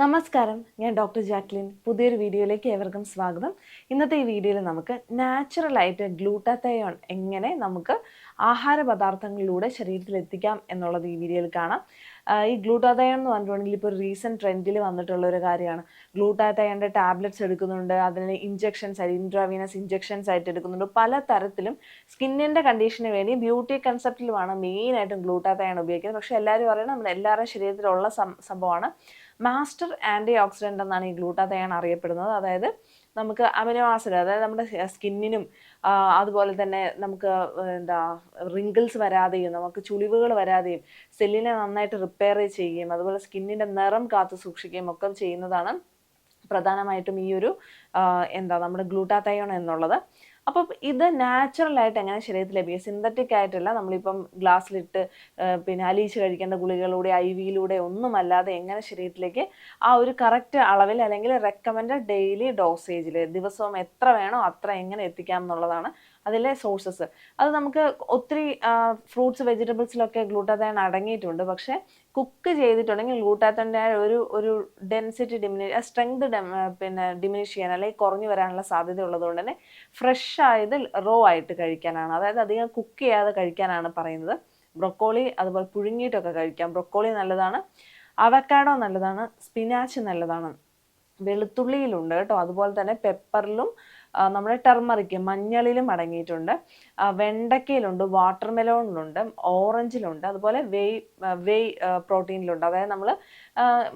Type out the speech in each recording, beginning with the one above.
നമസ്കാരം. ഞാൻ doctor Jacqueline. പുതിയൊരു വീഡിയോയിലേക്ക് ഏവർക്കും സ്വാഗതം. ഇന്നത്തെ ഈ വീഡിയോയിൽ നമുക്ക് നാച്ചുറലായിട്ട് ഗ്ലൂട്ടാത്തയോൺ എങ്ങനെ നമുക്ക് ആഹാര പദാർത്ഥങ്ങളിലൂടെ ശരീരത്തിൽ എത്തിക്കാം എന്നുള്ളത് ഈ വീഡിയോയിൽ കാണാം. ഈ ഗ്ലൂട്ടാതയോൺ എന്ന് പറഞ്ഞിട്ടുണ്ടെങ്കിൽ ഇപ്പോൾ റീസെന്റ് ട്രെൻഡിൽ വന്നിട്ടുള്ള ഒരു കാര്യമാണ്. ഗ്ലൂട്ടാതയോണിന്റെ ടാബ്ലറ്റ്സ് എടുക്കുന്നുണ്ട് അതിന് ഇഞ്ചെക്ഷൻസ് ആയിട്ട് ഇൻട്രാവീനസ് ഇഞ്ചെക്ഷൻസ് ആയിട്ട് എടുക്കുന്നുണ്ട്. പല തരത്തിലും സ്കിന്നിന്റെ കണ്ടീഷന് വേണ്ടി ബ്യൂട്ടി കൺസെപ്റ്റിലുമാണ് മെയിനായിട്ടും ഗ്ലൂട്ടാതയോൺ ഉപയോഗിക്കുന്നത്. പക്ഷേ എല്ലാവരും പറയുന്നത് നമ്മുടെ എല്ലാവരുടെയും ശരീരത്തിലുള്ള സംഭവമാണ് മാസ്റ്റർ ആന്റി ഓക്സിഡന്റ് എന്നാണ് ഈ ഗ്ലൂട്ടാതയാൻ അറിയപ്പെടുന്നത്. അതായത് നമുക്ക് അമിനോ ആസിഡ് അതായത് നമ്മുടെ സ്കിന്നിനും അതുപോലെ തന്നെ നമുക്ക് എന്താ റിങ്കിൾസ് വരാതെയും നമുക്ക് ചുളിവുകൾ വരാതെയും സെല്ലിനെ നന്നായിട്ട് റിപ്പയർ ചെയ്യുകയും അതുപോലെ സ്കിന്നിന്റെ നിറം കാത്തു സൂക്ഷിക്കുകയും ഒക്കെ ചെയ്യുന്നതാണ് പ്രധാനമായിട്ടും ഈ ഒരു എന്താ നമ്മുടെ ഗ്ലൂട്ടാതയോൺ എന്നുള്ളത്. അപ്പം ഇത് നാച്ചുറൽ ആയിട്ട് എങ്ങനെ ശരീരത്തിൽ ലഭിക്കും? സിന്തറ്റിക് ആയിട്ടല്ല നമ്മളിപ്പം ഗ്ലാസ്സിലിട്ട് പിന്നെ അലിയിച്ച് കഴിക്കേണ്ട ഗുളികളിലൂടെ ഐ വിയിലൂടെ ഒന്നുമല്ലാതെ എങ്ങനെ ശരീരത്തിലേക്ക് ആ ഒരു കറക്റ്റ് അളവിൽ അല്ലെങ്കിൽ റെക്കമെൻഡ് ഡെയിലി ഡോസേജിൽ ദിവസവും എത്ര വേണോ അത്ര എങ്ങനെ എത്തിക്കാം എന്നുള്ളതാണ് അതിലെ സോഴ്സസ് അത് നമുക്ക് ഒത്തിരി ഫ്രൂട്ട്സ് വെജിറ്റബിൾസിലൊക്കെ ഗ്ലൂട്ടാത്തയോൺ അടങ്ങിയിട്ടുണ്ട്. പക്ഷേ കുക്ക് ചെയ്തിട്ടുണ്ടെങ്കിൽ ഗ്ലൂട്ടാത്തന്റെ ഒരു ഒരു ഡെൻസിറ്റി ഡിമിനി സ്ട്രെങ്ത് പിന്നെ ഡിമിനിഷ് ചെയ്യാൻ അല്ലെങ്കിൽ കുറഞ്ഞു വരാനുള്ള സാധ്യത ഉള്ളതുകൊണ്ട് തന്നെ ഫ്രഷ് ആയത് റോ ആയിട്ട് കഴിക്കാനാണ്. അതായത് അധികം കുക്ക് ചെയ്യാതെ കഴിക്കാനാണ് പറയുന്നത്. ബ്രൊക്കോളി അതുപോലെ പുഴുങ്ങിയിട്ടൊക്കെ കഴിക്കാം. ബ്രൊക്കോളി നല്ലതാണ്. അവക്കാഡോ നല്ലതാണ്. സ്പിനാച്ച് നല്ലതാണ്. വെളുത്തുള്ളിയിലുണ്ട് കേട്ടോ. അതുപോലെ തന്നെ പെപ്പറിലും നമ്മുടെ ടെർമറിക്ക് മഞ്ഞളിലും അടങ്ങിയിട്ടുണ്ട്. ആ, വെണ്ടയ്ക്കയിലുണ്ട് വാട്ടർ മെലോണിലുണ്ട് ഓറഞ്ചിലുണ്ട് അതുപോലെ വെയ് വെയ് പ്രോട്ടീനിലുണ്ട് അതായത് നമ്മൾ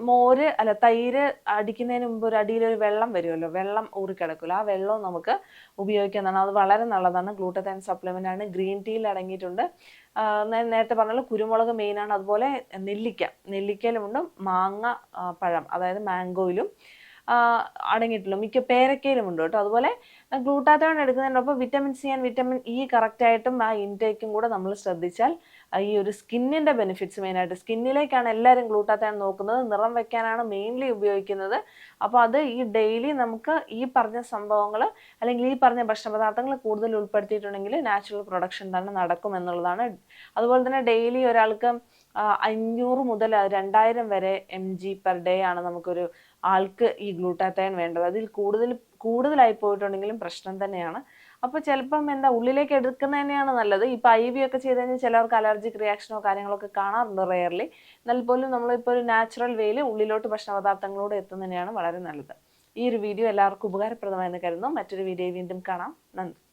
മോര് അല്ല തൈര് അടിക്കുന്നതിന് മുമ്പ് ഒരു അടിയിലൊരു വെള്ളം വരുമല്ലോ? വെള്ളം ഊറിക്കിടക്കില്ല ആ വെള്ളവും നമുക്ക് ഉപയോഗിക്കുന്നതാണ്. അത് വളരെ നല്ലതാണ്. ഗ്ലൂട്ടത്തൈൻ സപ്ലിമെന്റ് ആണ്. ഗ്രീൻ ടീയിൽ അടങ്ങിയിട്ടുണ്ട്. നേരത്തെ പറഞ്ഞ കുരുമുളക് മെയിനാണ് അതുപോലെ നെല്ലിക്ക. നെല്ലിക്കയിലുമുണ്ട് മാങ്ങ പഴം. അതായത് മാംഗോയിലും അടങ്ങിയിട്ടുള്ളൂ. മിക്ക പേരക്കയിലും ഉണ്ട് കേട്ടോ. അതുപോലെ glutathione എടുക്കുന്നതിനൊപ്പം vitamin C and vitamin E കറക്റ്റായിട്ടും ആ ഇൻടേക്കും കൂടെ നമ്മൾ ശ്രദ്ധിച്ചാൽ ഈ ഒരു സ്കിന്നിന്റെ ബെനിഫിറ്റ്സ് മെയിനായിട്ട് സ്കിന്നിലേക്കാണ് എല്ലാവരും ഗ്ലൂട്ടാത്തോൺ നോക്കുന്നത്. നിറം വെക്കാനാണ് മെയിൻലി ഉപയോഗിക്കുന്നത്. അപ്പോൾ അത് ഈ ഡെയിലി നമുക്ക് ഈ പറഞ്ഞ സംഭവങ്ങൾ അല്ലെങ്കിൽ ഈ പറഞ്ഞ ഭക്ഷണപദാർത്ഥങ്ങൾ കൂടുതൽ ഉൾപ്പെടുത്തിയിട്ടുണ്ടെങ്കിൽ നാച്ചുറൽ പ്രൊഡക്ഷൻ തന്നെ നടക്കും എന്നുള്ളതാണ്. അതുപോലെ തന്നെ ഡെയിലി ഒരാൾക്ക് അഞ്ഞൂറ് മുതൽ രണ്ടായിരം വരെ എം ജി പെർ ഡേ ആണ് നമുക്കൊരു ആൾക്ക് ഈ ഗ്ലൂട്ടാത്തയൺ വേണ്ടത്. അതിൽ കൂടുതൽ കൂടുതലായി പോയിട്ടുണ്ടെങ്കിലും പ്രശ്നം തന്നെയാണ്. അപ്പോൾ ചിലപ്പം എന്താ ഉള്ളിലേക്ക് എടുക്കുന്നത് തന്നെയാണ് നല്ലത്. ഇപ്പോൾ ഐ വി ഒക്കെ ചെയ്ത് കഴിഞ്ഞാൽ ചിലർക്ക് അലർജിക് റിയാക്ഷനോ കാര്യങ്ങളൊക്കെ കാണാറുണ്ട് റെയർലി എന്നാൽ പോലും നമ്മളിപ്പോൾ ഒരു നാച്ചുറൽ വേയിൽ ഉള്ളിലോട്ട് ഭക്ഷണ പദാർത്ഥങ്ങളോട് എത്തുന്നതന്നെയാണ് വളരെ നല്ലത്. ഈ ഒരു വീഡിയോ എല്ലാവർക്കും ഉപകാരപ്രദമായെന്ന് കരുതുന്നു. മറ്റൊരു വീഡിയോ വീണ്ടും കാണാം. നന്ദി.